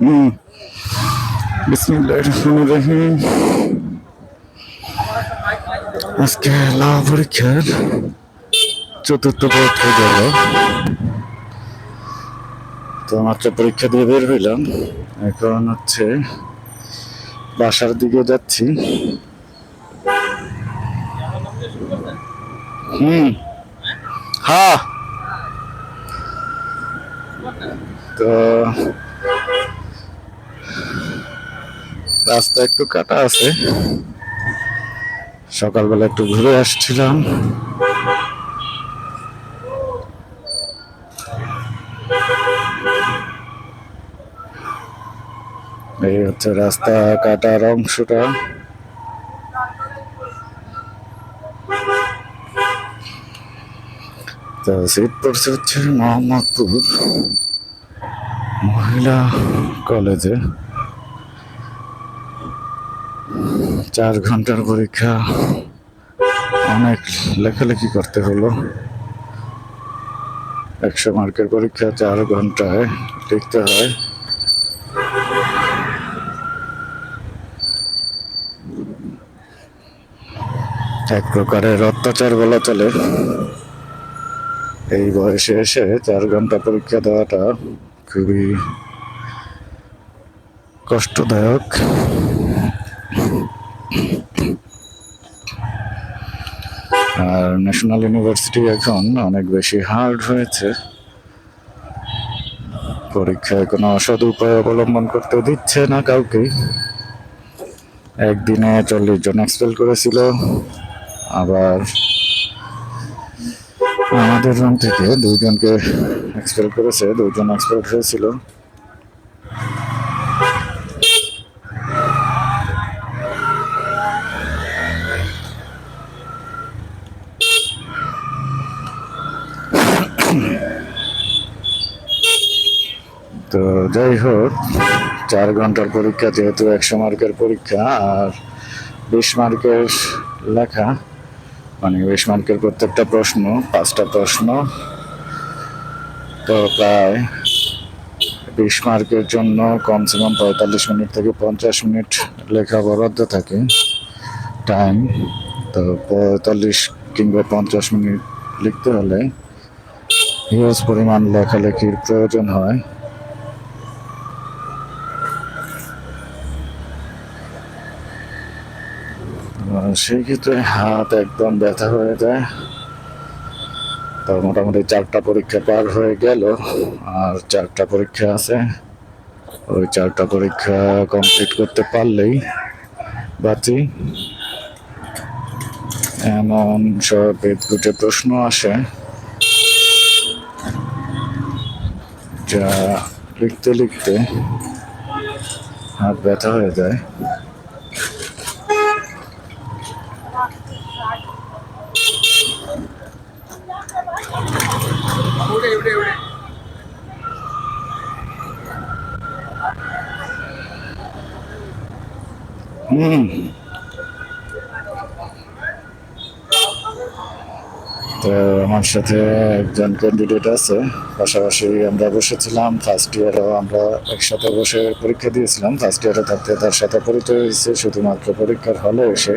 হুম। রহিম। আজকে লা পরীক্ষার চতুর্থ পরীক্ষা গেল। তো মাত্র পরীক্ষা দিয়ে বের হইলাম। এখন হচ্ছে বাসার দিকে যাচ্ছি। হুম। হ্যাঁ। তো রাস্তা একটু কাটা আছে। সকালবেলা একটু ঘুরে আসছিলাম। এই হচ্ছে রাস্তা কাটার অংশটা। তো সিট পড়ছে হচ্ছে মোহাম্মদপুর। মহিলা কলেজে চার ঘণ্টার পরীক্ষা, অনেক লেখালেখি করতে হলো। একশো মার্কের পরীক্ষা চার ঘন্টায় লিখতে হয়। এক প্রকারের অত্যাচার বলা চলে। এই বয়সে এসে চার ঘণ্টা পরীক্ষা দেওয়াটা খুবই কষ্টদায়ক। আর ন্যাশনাল ইউনিভার্সিটি এখন অনেক বেশি হার্ড হয়েছে। পরীক্ষায় কোনো অসৎ উপায় অবলম্বন করতে দিচ্ছে না কাউকে। একদিনে চল্লিশ জন এক্সপেল করেছিল। আবার আমাদের রুম থেকে দুইজনকে এক্সপেল করেছে, দুইজন এক্সপেল হয়েছিল। তো যাই হোক, চার ঘণ্টার পরীক্ষা যেহেতু একশো মার্কের পরীক্ষা, আর বিশ মার্কের লেখা মানে বিশ মার্কের প্রত্যেকটা প্রশ্ন, পাঁচটা প্রশ্ন, তো প্রায় বিশ মার্কের জন্য কমসে কম পঁয়তাল্লিশ মিনিট থেকে পঞ্চাশ মিনিট লেখা বরাদ্দ থাকে, টাইম। তো পঁয়তাল্লিশ কিংবা পঞ্চাশ মিনিট লিখতে হলে হিউজ পরিমাণ লেখালেখির প্রয়োজন হয়। সেই ক্ষেত্রে হাত একদম ব্যথা হয়ে যায়। তো মোটামুটি চারটা পরীক্ষা পার হয়ে গেল। আর চারটা পরীক্ষা আছে। ওই চারটা পরীক্ষা কমপ্লিট করতে পারলেই বাঁচি এমন সব বেদকুটে প্রশ্ন আসে। যা লিখতে লিখতে হাত ব্যথা হয়ে যায়। তো আমার সাথে একজন ক্যান্ডিডেট আছে, পাশাপাশি আমরা বসেছিলাম ফার্স্ট ইয়ারও আমরা একসাথে বসে পরীক্ষা দিয়েছিলাম ফার্স্ট ইয়ারে থাকতে তার সাথে পরিচয় হয়েছে, শুধুমাত্র পরীক্ষার হলে এসে।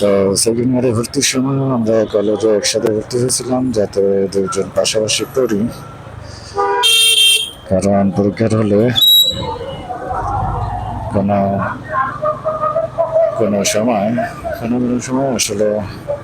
তো সেকেন্ড ইয়ারে ভর্তির সময় আমরা কলেজে একসাথে ভর্তি হয়েছিলাম, যাতে দুজন পাশাপাশি পড়ি। কারণ পরীক্ষার হলে কোনো কোনো সময় কোনো কোনো সময় আসলে